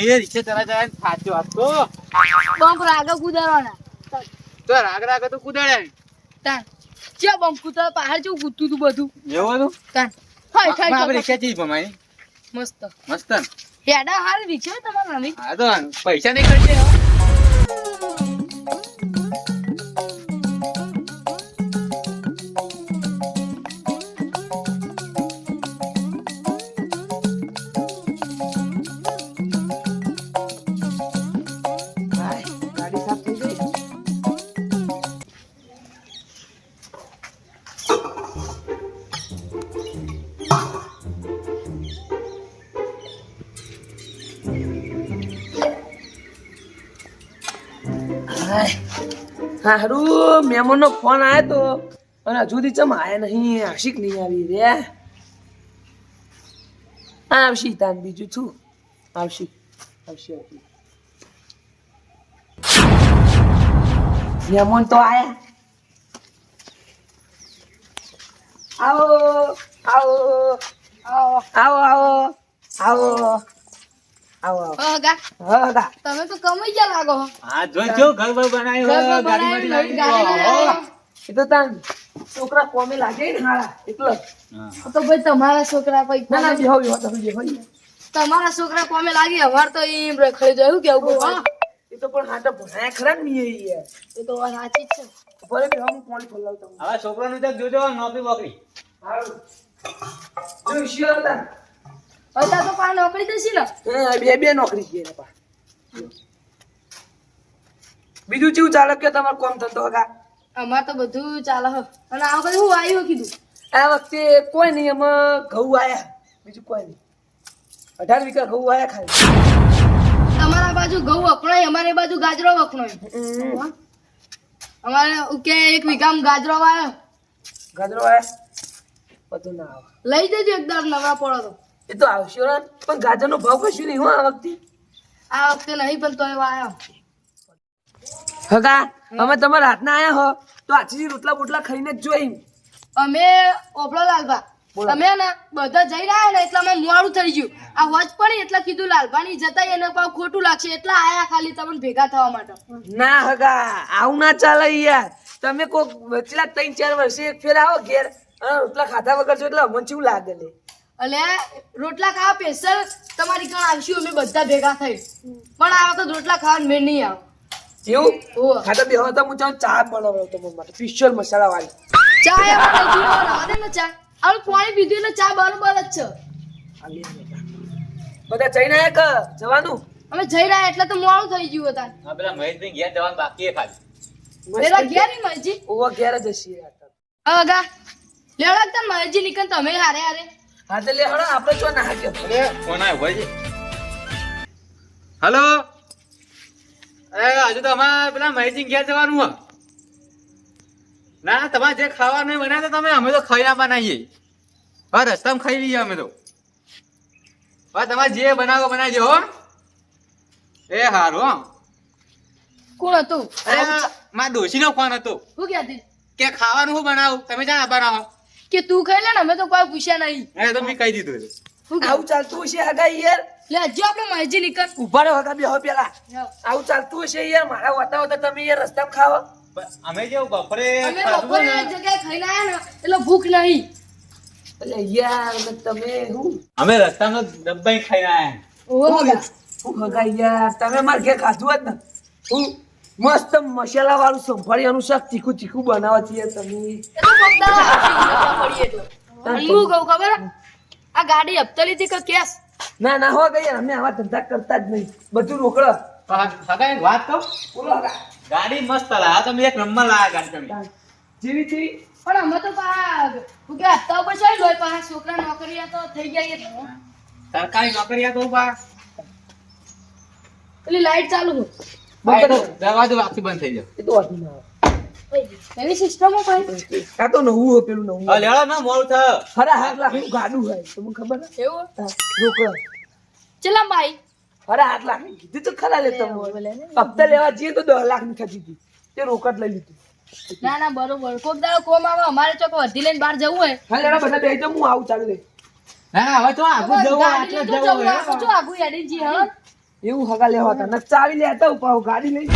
એ રીક્ષા ચલા તો બમ્પ રાગે કુદાડવાના તો રાગ રાગ તો કુદાડ્યા તાન ચા બમ્પ કુદાડ કૂદતું તું બધું? એવું હતું? તાન હાય આપણે રીક્ષા ભમાઈ? મસ્ત. મસ્ત? હેડા હાલ રિક્ષા તમારા નવી હા તો પૈસા નહીં ખર્ચે હારું મહેમાન નો ફોન આવ્યો તો અને હજુ ચમ આયા નહીં, આશિક નહીં આવી રે. આવશી તાન બીજું છું. આવશી આવશી આવશી. મહેમાન તો આયા. આવો આવો આવો આવો આવો આવો. તમે તો કમાઈ ગયા લાગો હા. જોઈ જો ઘર ઘર બનાવ્યો ગાડી ગાડી. એ તો તાન છોકરા કોમે લાગે ને હારા એટલે તો ભાઈ તમારા છોકરા કોઈ ના ના કોમે- બેહો બેહો તમે તમારા છોકરા કોમે લાગી અમાર તો એમ રખડી કે કેવું હા. એ તો પણ હાટા ભણાયા ખરા ને મીએ એ. તો વાત સાચી છે. ભલે કે હું પાણી ખોલાવું તમને. હવે છોકરાનું તો જોજો નોકરી બોકરી. હારું. જો શિયોર તાર તો પા નોકરી દેસી ને. હા બે બે નોકરી છે એના પા બીજું કેવું ચાલે કે તમાર કોમ ધંધો હગા અમાર તો બધું ચાલે હો અને આ વખતે હું આવ્યો કીધું? આ વખતે કોઈ નહીં એમાં ઘઉં આયા. બીજું કોઈ નહીં. અઢાર વીઘા ઘઉં આયા ખાલી. તમારા બાજુ ઘઉં વખણાય અમારી બાજુ ગાજરો વખણાય. અમારે કે એક વીઘામાં ગાજરો વાયો. ગાજરો આવ્યા બધું ના આવે. લઈ જજો એકદમ નવરા પડો તો. એ તો આવશે પણ પણ ગાજરનો ભાવ કશું નહીં હો આ વખતે. આ વખતે નહીં પણ તોય આવ્યો હગા અમે તમારા હાથના આયા હો. તો આછી રોટલા બોટલા ખાઈને જ જોઈ. અમે ઓપડો લાલબા. તમે ને બધા જઈ રહ્યા ને એટલા અમે મોડું થઈ ગયું. આ વચ પડી એટલે કીધું લાલબાની જતા એને પાવ ખોટું લાગશે. એટલે આયા ખાલી તમને ભેગા થવા માટે. ના હગા આવું ના ચાલે યાર. તમે કોક વચલા ત્રણ ચાર વર્ષે એક ફેર આવો ઘેર. રોટલા ખાધા વગર છો એટલે અમને ચેવું લાગે લે. એટલે રોટલા ખાવા સ્પેશિયલ તમારી કણ આવશું અમે બધા ભેગા થઈ. પણ આ વખત રોટલા ખાવાનું મેં નહીં આવ. એવું? ઓહો. ખાતા બે તો હું ચાલ ચા બનાવડાવ તમારા માટે. સ્પેશિયલ મસાલા વાળી. ચા એ નહીં દે ને ચા. આપણે પાણી પીધું એટલે ચા બરોબર જ છે. બધા જઈને આયા કે? જવાનું? અમે જઈ રહ્યા એટલે તો મોડું થઈ ગયું હતા હા પેલા મહેશભાઈ ઘેર જવાનું બાકી છે ખાલી. પેલા ઘેરની મરજી ઓવા ઘેર જ હશે યાર. અગા લેવડા તન મરજી નીકળ તમે હારે હારે. હા તો લે હળો આપણે ચો ના હાક્યો. અરે ફોન આવ્યો ભાઈ હલો? અરે હજુ તો અમારે પેલા મહેશજી ઘેર જવાનું હો ના તમારે જે ખાવાનું હોય બનાવો તો તમે અમે તો ખાઈ ના બનાવીએ. હા રસ્તામાં ખાઈ લઈએ અમે તો. હા તમારે જે બનાવો બનાવજો હો. એ હારું હો. કોણ હતું? અરે મારા ડોશીનો ફોન હતો. શું કહેતી કે ખાવાનું શું બનાવું? તમે જ્યાં બનાવો કે તું ખાઈ લે ને અમે તો કોઈ પૂછ્યા નહીં. અરે તો મેં કહી દીધું આવું ચાલતું હશે હગા યાર? લે જો આપણે મરજી નીકળ. ઊભા રહો આગા બેહો પેલા આવું ચાલતું હશે યાર મારા વતા વતા તમે યાર રસ્તામાં ખાવા. અમે જેવું બપોરે અમે બપોરે જગ્યાએ ખાઈ લાયા ને એટલે ભૂખ નહીં. એટલે યાર તમે હું? અમે રસ્તામાં ડબ્બાઈ ખાઈ આયા. ઓ. હગા યાર? તમે મારે ઘેર ખાધું જ ને હું? મસ્ત મસાલા વાળું સંભાળીનું શાક તીખું તીખું બનાવો છીએ તમે. હું કહું ખબર? આ ગાડી હપ્તા લીધી કે કેશ ના ના હો ગયા અમે આવા ધંધા કરતા જ નહીં. બધું રોકડ. હગા એક વાત કહું? બોલો ગાડી મસ્ત લાયા તમે એક નંબર લાયા ગાડી તમે. જેવી જેવી પણ અમે તો હું કે હપ્તા ઉપર છે લોય પા છોકરા નોકરીયા તો થઈ ગયા. સરકારી નોકરી તો પા પેલી લાઈટ ચાલુ છે. દરવાજો વાપસી બંધ થઈ જાય એ તો વાંધો ના એવી સિસ્ટમ ભાઈ આ તો નવું હોય પેલું નવું હવે ના મોડું થાય. ફરા હાથ લાખ ગાડું હોય તમને ખબર એવું? રોકડો. ચલા ભાઈ ફરા હાથ લાખ કીધું તો ખરા લે તમે હપ્તા લેવા જઈએ તો દસ લાખની થતી હતી. તે રોકડ લઈ લીધું. ના ના બરોબર. કોક દાડો કોમ આવે અમારે ચોક વધી લઈને બહાર જવું હોય. હા લેડા બધા બે હું આવું ચાલુ રે ના ના હવે તો આગળ જવું આટલે તો જવું જો આગું હો. એવું હગા લેવા હતા. ને ચાવી લેતા હું ગાડી લઈ.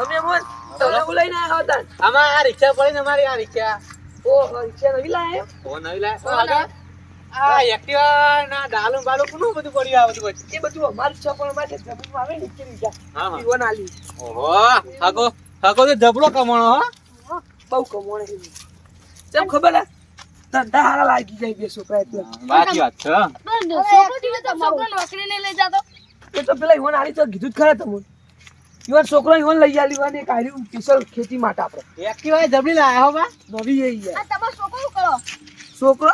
અમે મોન તમને હું લઈને આવ્યા હતા. આમાં આ રિક્ષા પડી ને અમારી આ રિક્ષા. ઓ રિક્ષા નવી લાયા ઓ નવી લાય. આ એક્ટિવા ના ડાલું બાલું કોનું બધું પડ્યું આ બધું એ બધું અમારું છોકરો માટે જમીન આવે ને નીચે લીધા હા, હા. ઈવન આલી. ઓહો હાકો હાકો તો જબરો કમાણો હો. બહુ કમોણે છે. જેમ ખબર હે? ધંધા હારા લાગી જાય બે છોકરા એટલે વાત વાત છે છોકરો લઈ જતો. એ તો પેલા ઈવન આલી તો કીધું જ ખરા તમને. ઈવન છોકરો ઈવન લઈ આલી ઈવન એક આર્યું સ્પેશિયલ ખેતી માટે આપણે. એક્ટિવા એ જબરી લાયા હો બા. નવી એ આ તમારો છોકરો શું કરો? છોકરો?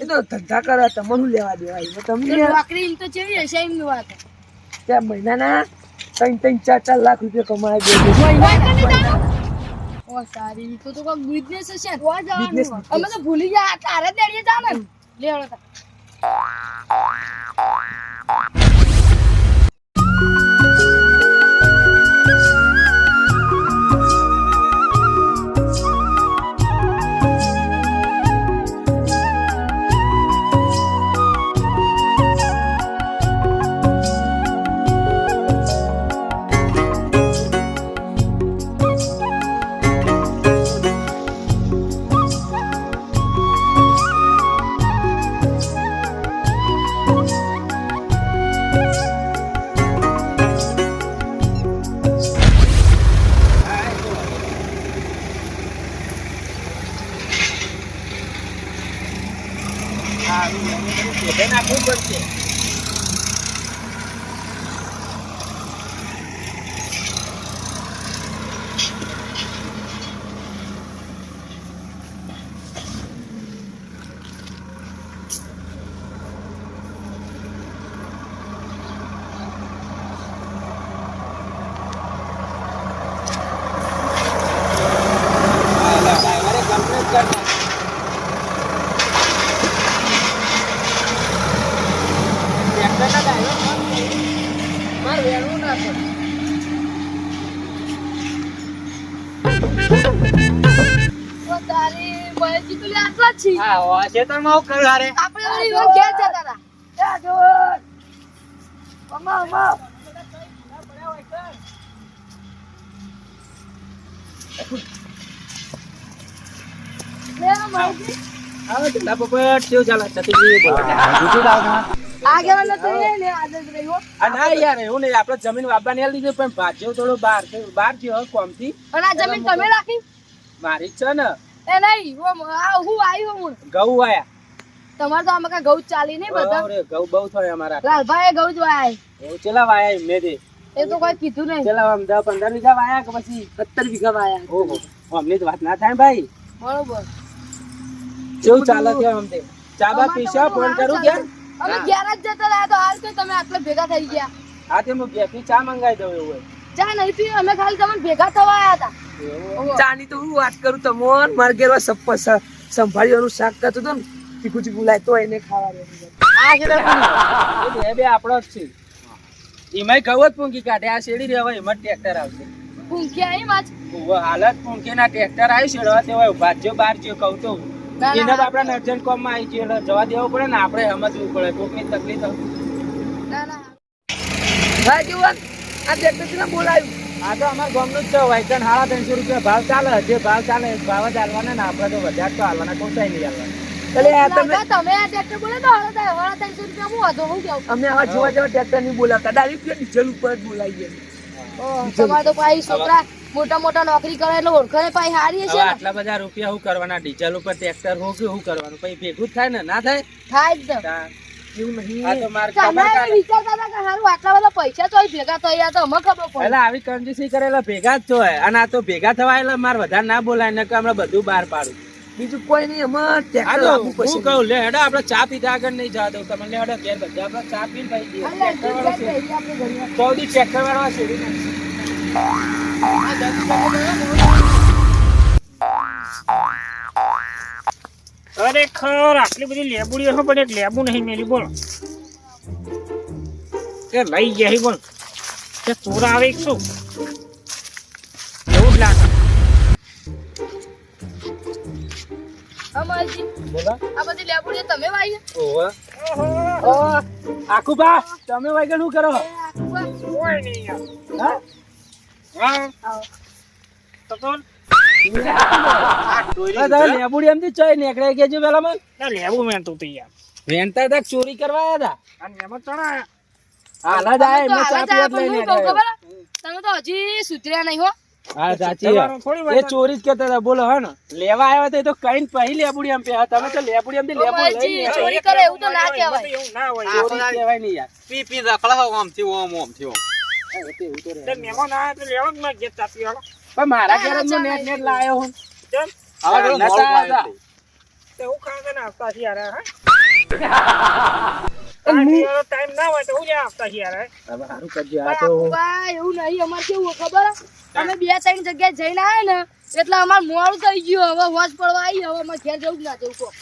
એ તો ધંધા કરે તમને શું લેવા દેવા? ઈવન તમને નોકરી તો ચેવી હશે એમની વાત. ત્યાં મહિનાના ત્રણ ત્રણ ચાર ચાર લાખ રૂપિયા કમાય બે ઓ સારી તો તો કોઈ બિઝનેસ હશે તો જવાનું. અમે તો ભૂલી ગયા તારે દેડીએ જાને ને. લે હવે ઓ ખેતરમાં આવું કર્યું હારે આપણે ઓલી ઈવન ઘેર જતા હતા. ત્યાં જોર. અમા, અમા. આ જ. આ આપણે જમીન વાપવાની આલી દીધી પણ ભાજ્યો થોડો આ જમીન તમે રાખી મારી જ છે ને એ નહીં હું આવ્યો હું ઘઉં આયા. તમારે તો આમાં ઘઉં ચાલી નહીં બધા? અરે ઘઉં બહુ થાય અમારા. લાલભાઈ ઘઉં જ વાય એવું ચલા વાયા એમને થી એ તો કોઈ કીધું નહીં. ચલા આમ 10 15 વીઘા વાયા કે પછી સત્તર વીઘા વાયા? ઓહો. અમને તો વાત ના થાય ભાઈ. બરોબર. કેવું ચાલે છે આમ તે? ચા બા પીશા ફોન કરું કે અમે 11 જ જતા રહ્યા તો હાલ તો તમે આટલા ભેગા થઈ ગયા. હા તે હું બેથી ચા મંગાઈ દઉં એવું ચા નહીં પી અમે ખાલી તમને ભેગા થવા આવ્યા હતા. ચાની તો હું વાત કરું તો મોન માર ઘેર સપ્પ સંભાળીવાનું શાક થતું હતું ને ચીકુ ચીકુ લાય તો એને ખાવા બે આપણો જ છે. એમાંય જ પૂંકી કાઢે આ શેડી રહેવા એમાં ટ્રેક્ટર આવશે. એમ આજ હાલત પૂંકી ના ટ્રેક્ટર આવી શેડવા તે હોય ભાજ્યો બાર જો કહું તો. એને ના. આપણા અર્જન્ટ કોમમાં આવી ગયો જવા દેવું પડે ને આપણે સમજવું પડે કોકની તકલીફ. ના ના. હા જીવન આ ટ્રેક્ટર બોલાયું. આ તો અમારા ગામનું જ છે વૈકણ સાડા ત્રણસો રૂપિયા ભાવ ચાલે જે ભાવ ચાલે ભાવ જ હાલવાના ને આપણે તો વધારે તો હાલવાના કોસાય નહીં હાલવાના. મોટા મોટા નોકરી કરે એટલે ઓળખે પાછી હારી હશે આટલા બધા રૂપિયા શું કરવાના? ડીઝલ ઉપર ટ્રેક્ટર હું કે શું કરવાનું? પછી ભેગું થાય ને ના થાય? થાય જ એવું નહીં. આ તો મારે તમે ખબર એમ કાઢે. વિચારતા હતા કે હારું આટલા બધા પૈસા તો ભેગા થઈ ગયા તો અમે ખબર પડે. એટલે આવી કંજૂસી કરેલા ભેગા જ હોય. અને આ તો ભેગા થવા એટલે મારે વધારે ના બોલાય ને કે હમણાં બધું બહાર પાડું. બીજું કોઈ નહીં એમાં હા કહું લે હેડો આપણે ચા પીધા આગળ નહીં જવા દઉં. તમને હેડો ઘેર બધા. આપણે ચા પીને ભાઈ. એટલે ટ્રેક્ટર એટલું છે. ખરેખર આટલી બધી લેબુડીઓ છે પણ એક લેબુ નહીં મેલી બોલો. કે લઈ ગયા હી બોલ. કે ચોર આવે શું? એવું જ લાગે. તમે વાગ્યા શું કરો. કોઈ નહીં હા? હા તો લેબુડી એમથી ચોય નીકળે કેજો પેલા મને ના મેં તું યાર. વેણતા તક ચોરી કરવા આયા અને એમાં ચણા હાલા જ આયા ચા પીવા લઈને પણ હું કહું આવ્યા. ખબર? તમે તો હજી સુધર્યા નહીં હો. હા સાચી તમારું થોડી વાત. વાત એ ચોરી જ કરતા હતા બોલો હા ને. લેવા આવ્યા હતા એ તો કઈ પહેલી લેબુડી એમ પે તમે તો લેબુડી એમથી લેબુડી બાબાજી, ચોરી કરે એવું તો ના કહેવાય. એવું ના હોય. ચોરી કહેવાય નહીં યાર. પી પી રખડા ઓમથી ઓમ ઓમથી ઓમ મહેમાન આવે તો લેવા જ ના ઘેર ચાપી વાળો. પણ મારા ઘરે ના, હું નેટ નેટ લાયો હું. કેમ હવે નતા હતા. તે હું ખાવા ને આવતા છીએ યાર હા? ટાઈમ ના હોય તો હું જ્યાં આવતા છીએ યાર હવે સારું કરજો આ તો એવું નહીં અમારે કેવું ખબર? અમે બે ત્રણ જગ્યાએ જઈને આયા ને એટલે અમારે મોડું થઈ ગયું. હવે વોચ પડવા આવી હવે અમારે ઘેર જવું ના જવું.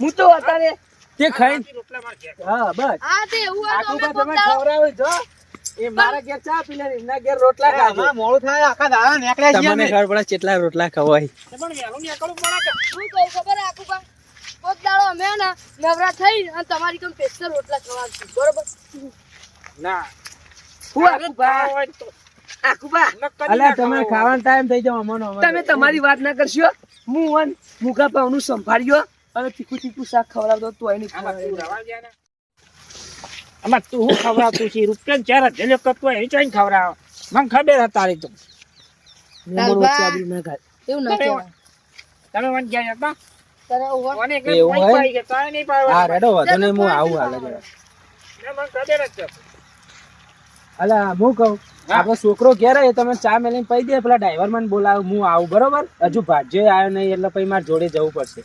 હું તો અત્યારે તે ખાઈ રોટલા માર ઘેર. હા બસ. હા તે એવું હોય તો અમે બા કોક તમે દાડો- ખવડાવો છો એ મારા ઘેર ચા પી લે એમના ઘેર રોટલા ખાજો. અમારે થાય આખા દાડા નીકળ્યા છીએ તમને ખબર પડે કેટલા રોટલા ખવાય. પણ વહેલું નીકળવું પડે શું કહું ખબર આખુબા? કોક દાડો અમે ને નવરા થઈ અને તમારી કમ સ્પેશિયલ રોટલા ખવડાવશું બરોબર? ના. હું આખુબા હોય તો. આખુબા નક્કર અલ્યા તમે ખાવાનો ટાઈમ થઈ જાવ અમનો તમે તમારી વાત ના કરશો? હું વન મુકા પાવનું સંભાળ્યો અને તીખું તીખું શાક ખવડાવતો તો એની ને. આમાં તું હું ખવડાવતું છે? રૂપિયા ચાર હજાર કરતો હોય એ ખવડાવ. મને ખબર હતી તારી તો એવું ના કહેવાય. તમે મને ગયા હતા? તારે ઊભા. મને એક એવું point હોય? પાઈ ગયા, તારે નહીં પાડવા. હા રેડો વાંધો નહીં હું આવું હાલે જરા ના, મને ખબર જ છે. અલા હું કહું આપણો છોકરો ઘેર તમે ચા મેલીને પી દે પેલા ડ્રાઈવર મને બોલાવ હું આવું બરોબર? હજુ ભાજ્યો આવ્યો નહીં એટલે પછી મારે જોડે જવું પડશે.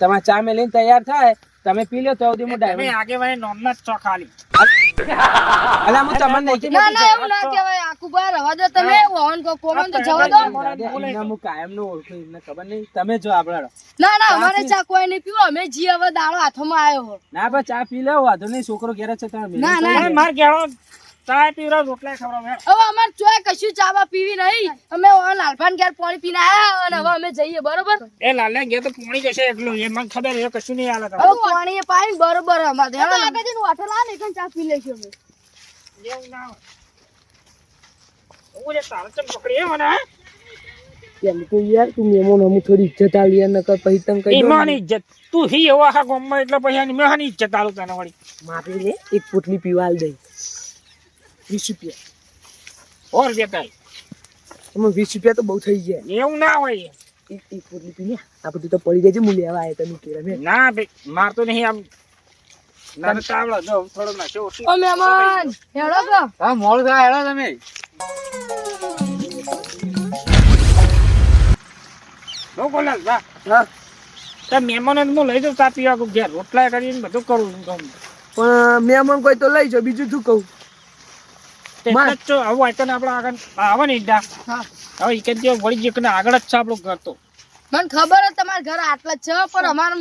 તમારે ચા મેલીને તૈયાર થાય તમે પી લો તો સુધી હું તમે આગે વાય નોમના જ છો ખાલી. અલા હું તમને નહીં. ના ના એવું ના કહેવાય. આખુબા રવા દો તમે ઓન કો કોમન તો જવા દો. દાદા, હું કાયમ નો ઓળખું એમને ખબર નહીં. તમે જો આપણે ના ના અમારે ચા કોઈ નહીં પીવો અમે જી હવે દાડો હાથમાં આવ્યો. ના બસ ચા પી લો વાંધો નહીં છોકરો ઘેર છે તમે ના, ના. માર ઘેરો ચા પીવડાવ રોટલા ખવડાવ હવે અમાર ચોય કશું ચાવા પીવી નહીં. અમે લાલભાન ઘેર પાણી પીને આયા અને હવે અમે જઈએ બરોબર? એ લાલને ઘેર તો પાણી જશે એકલું એ મને ખબર એ કશું નહીં હાલે હવે પાણી પાઈ બરોબર અમારે હેડો આગળ હોટલ આ લેકન ચા પી લેશું અમે. એવું ના ઓરે તાર ચમ પકડી મને એમ તો યાર તું મહેમાન અમુક થોડી ઇજ્જત આલી યાર નકર પછી તને કહી દઉં ઈમાની ઇજ્જત. તું હી એવો આખા ગામમાં એટલે પછી મેહાની ઇજ્જત આલું તને વળી. માપી લે એક પોટલી પીવા આલ દઈ. વીસ રૂપિયા. ઓર દેખાય તમે વીસ રૂપિયા તો બહુ થઈ ગયા. એવું ના હોય. એક એક પોટલી પી ને આ બધું તો પડી જાય છે હું લેવા આવ્યા તમે કેરા મેં. ના ભાઈ મારતો નહીં આમ. ના તો ચાવડો જો થોડો ના ઓછી. ઓ મહેમાન હેડો તો. હા મોડું થાય હેડો તમે. જા. હા. મહેમાનોને હું લઈ જાઉં ચા પીવા ઘેર રોટલા કરીને બધું કરું પણ મહેમાન કોઈ તો લઈ જાઓ બીજું શું કહું? તે. એટલે જ આવું હોય આપણે આગળ આવે ને ઈડા હવે ઈ કે જે વળી જે કને આગળ જ છે આપણું ઘર તો. મને ખબર છે તમારા ઘર આટલા જ છે પણ અમારે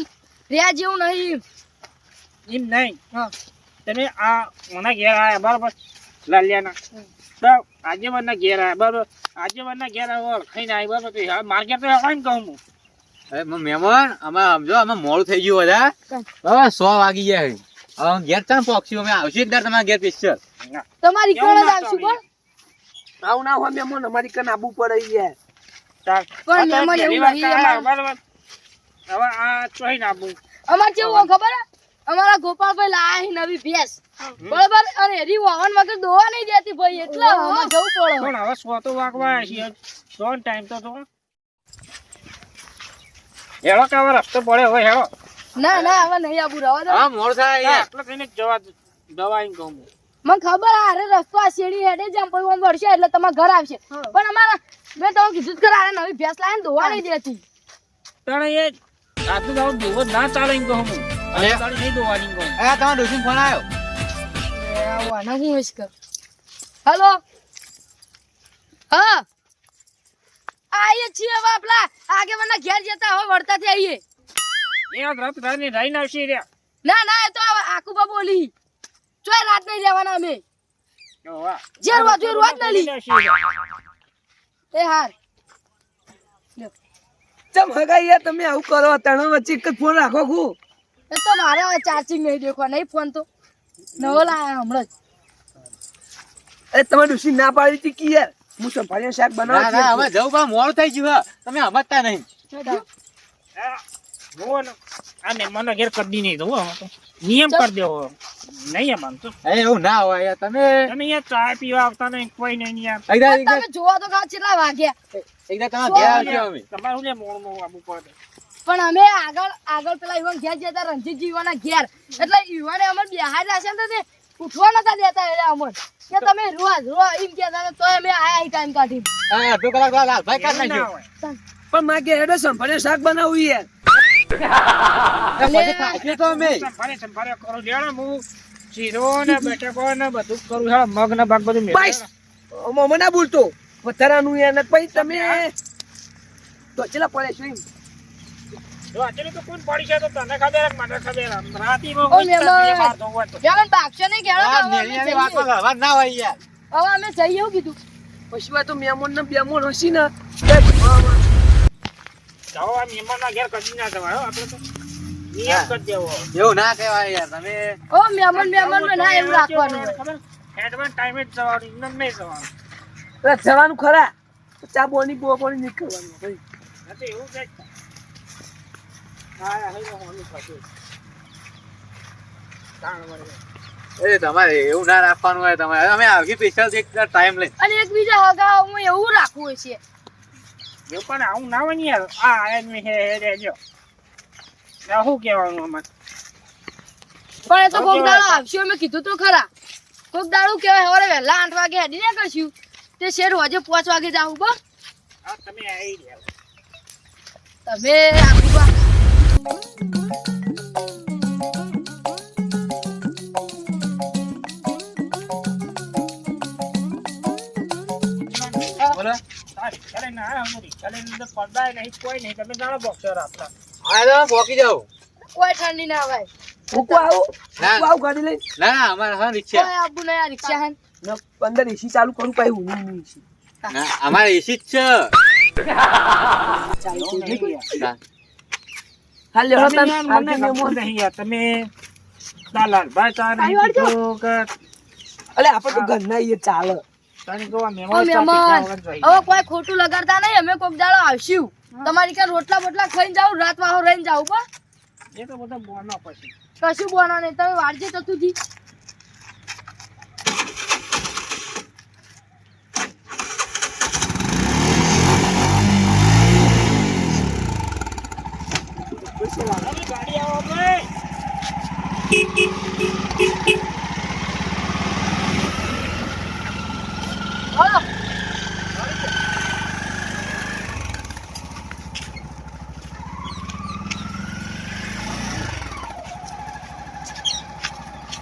રહ્યા જેવું નહીં. એમ નહીં. તમે આ મને ઘેર આવ્યા બરાબર? લાલિયાના. તો આજેવાના ઘેર આયા બરાબર? આજેવાના ઘેર આવ્યો ખાઈને આવી બરાબર? તો તો આવે ને કહું હું. મહેમાન અમે સમજો અમે મોડું થઈ ગયું બધા. બરાબર સો વાગી ગયા હવે ઘેર ચાલ પોક્ષી અમે આવશે એક તમારા ઘેર પિક્ચર. તમારી કણ જ આવશું પણ. આવું ના હોય મહેમાન અમારી કણ આબુ પડે છે. પણ તો એવું નહીં, બરાબર હવે આ ચોઈ ના આપું અમાર કેવું ખબર? અમારા ગોપાલભાઈ લાયા નવી ભેંસ. બરાબર? અને એની વાહન વગર દોવા નહીં દેતી ભાઈ એટલે હવે જવું પડે. પણ હવે સો તો વાગવા આવ્યા ત્રણ ટાઈમ તો તો હેળો કાવા રસ્તો પડે હવે હેળો. ના ના હવે નહીં આબુ રવા દો. હા મોર થાય એટલે થઈને જવા દવા આવીને કહું. મને ખબર આ હારે રસ્તો આ શેરી હેડે જેમ પછી ઓમ વળશે એટલે તમારા ઘર આવશે. પણ અમારા મેં તમને કીધું જ ખરા, આ નવી ભેંસ લાવીને ધોવા નહીં દેતી તાણે એ આટલું દાડો ધોવો જ ના ચાલે એમ કહું હું. અરે. તારે નહીં દોવાની કહું. એ તમારા ડોશીનો ફોન આવ્યો આના હું હોઈશ કર હેલો? હા? આઈએ છીએ આપલા આગેવાના ઘેર જતા હવે વળતાથી આવીએ એ આજ રાત ના ના એ તો આકુબા બોલી ચોય રાત નહીં જવાના અમે. જો વાહ. જે રોજ રોજ ના લી એ હાર. લ્યો. ચમ હગાઈ યાર તમે આવું કરો તણો વચ્ચે એક ફોન રાખો કુ એ તો મારે હવે ચાર્જિંગ નહીં દેખવા નહીં ફોન તો. નવો લાયા હમણાં જ. એ તમે ડુસી ના પાડી હતી કી યાર? હું સંભાળીને શાક ના ના હવે જવું પણ મોડ થઈ ગયું તમે સમજતા નહીં. જુઓ ને આ ઘેર કદી નહીં દઉં તો નિયમ કરી દેવો. નહીં એમ તો. એ એવું ના હોય યાર તમે તમે યાર ચા પીવા આવતા નહીં કોઈ નહીં યાર એકદા એકદા તમે જોવા તો ખાવ કેટલા વાગ્યા? એકદા તમારા ઘેર આવજો અમે. તમારું લે મોણ મોણ આબુ પડે? પણ અમે આગળ આગળ પેલા ઈવન ઘેર જતા રણજીતજી ઈવાના ઘેર. એટલે ઈવાને અમે બિહાર રાશે ને તે ઉઠવા નતા દેતા એટલે અમર. કે તમે રોવા રોવા એમ કહેતા હતા, તોય અમે આયા હી ટાઈમ કાઢી હા અડધો કલાક તો લાલભાઈ કાઢ નાખ્યો. પણ માં કે હેડો સંભાળીને શાક બનાવું યાર તો અમે સંભાળે સંભાળે કરો લેણા હું શીરો ને બટેકો ને બધું કરું હા મગ ને ભાગ બધું. મમ્મી ના બોલતો. વધારાનું યાર પછી તમે તો ચલા પડે શું જો અત્યારે તો કોણ પડી છે તો તને ખબર મને ખબર મેમન. હવે અમે જઈએ. ના હોય યાર. હવે અમે જઈએ એવું કીધું. પછી તો મેમોન ને બેમોન હસી ને. જાઓ આ મહેમાનના ઘેર કદી ના જવાય આપણે તો એવું ના કહેવાય યાર તમે ઓ મેમન મેમન ના એવું રાખવાનું. ખબર હેડવાન ટાઈમે જ જવાનું એમને નહીં જવાનું. અરે જવાનું ખરા. ચા બોની બો બોની નીકળવાનું ભાઈ. નથી એવું કઈ હા હવે હોનું થતું તાણ વળે. એ તમારે એવું ના રાખવાનું હોય તમારે. અમે આવી સ્પેશિયલ એક ટાઈમ લઈ અને એકબીજા હગા હું એવું રાખવું છે. એવું પણ આવું ના હોય ને યાર. આ આદમી હે હે રે જો આ શું કહેવાનું અમારે પણ એ તો કોક દાડો આવશે અમે કીધું તો ખરા. કોક દાડો કહેવાય સવારે વહેલા આઠ વાગે હેડી ને કરશું તે શેર હોજે પાંચ વાગે જાવું આ તમે આવી તમે આખું બા બોલો. નહીં કોઈ નહીં. તમે જાણો બોક્સર આપણા. હા પોકી જાવ કોઈ ઠંડી ના હોય. મૂકો આવું? ના. આવું ગાડી લઈ ના ના અમારે હા રિક્ષા. કોઈ આબુ નહીં આ રિક્ષા હે ને? અંદર એસી ચાલુ કરું પાછી હું નહીં એસી ના અમારે એસી જ છે. ના. હાલ લેવો તને મને મેમોન. નહીં યાર તમે તાલાલ ભાઈ તા નહીં કીધું કે અલે આપણે તો ઘરના ઈએ ચાલે. તને કહો ભાઈ. હવે કોઈ ખોટું લગાડતા નહીં અમે કોક દાડો આવશું. તમારી ક્યાં રોટલા બોટલા ખાઈને જાવ રાત વાહો રહીને જાવ પણ એ તો બધા બોના પછી. કશું બોના નહીં. તમે વાળજે તતુજી ચાલો, ગાડી આવો ભાઈ હાલો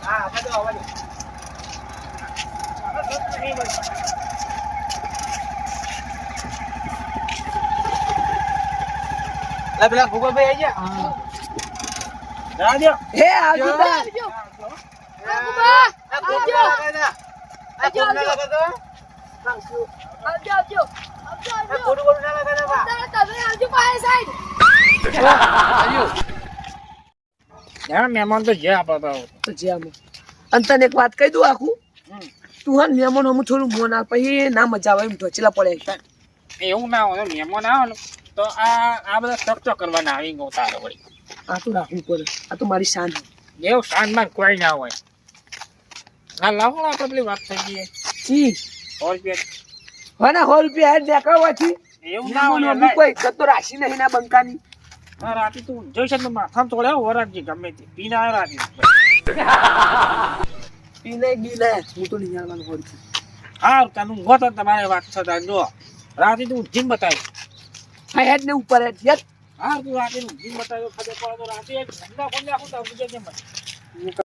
હા આપણે તો આવવા દો. ચાલો, તો નહીં બસ. લા પેલા ભૂગોળભાઈ આઈ ગયા? જા દ્યો. હે આવજો. આવજો. આવજો. આવજો આવજો. આવજો મહેમાન તો જે આપણે તો જે અને તને એક વાત કહી દઉં આખું? તું હા મેમોન હમું થોડું મોન આ પછી ના મજા આવે એમ ઢોચેલા પડે. એવું ના હોય મહેમાન આવે ને. તો આ આ બધા સ્ટ્રક્ચર કરવાના આવી ગયો તારે વળી. આ તો રાખવું પડે. આ તો મારી શાન એવું શાનમાં કોઈ ના હોય. હા લાવો આપણે પેલી વાત થઈ ગઈ. ચી સો રૂપિયા હોને સો રૂપિયા હેડ દેખાડવાથી એવું ના હોય કોઈ કતો રાશી નહીં ના બંકાની. હા, રાતે તું જોઈશ ને માથામાં તોડ્યા વરાગજી ગમે તે. પીને આવ્યો રાતે. પીને ગીલે હું તો નહીં આવવાનું રૂપિયા હા તને ઊંઘો તો તમારે વાત થતા. જો રાતે તું ઊંઘીને બતાવી હા હેડ ને ઉપર હેડ હેડ. હા તું ઊંઘીને બતાવ્યો ખબર પડે તો તો ઊંઘી જજે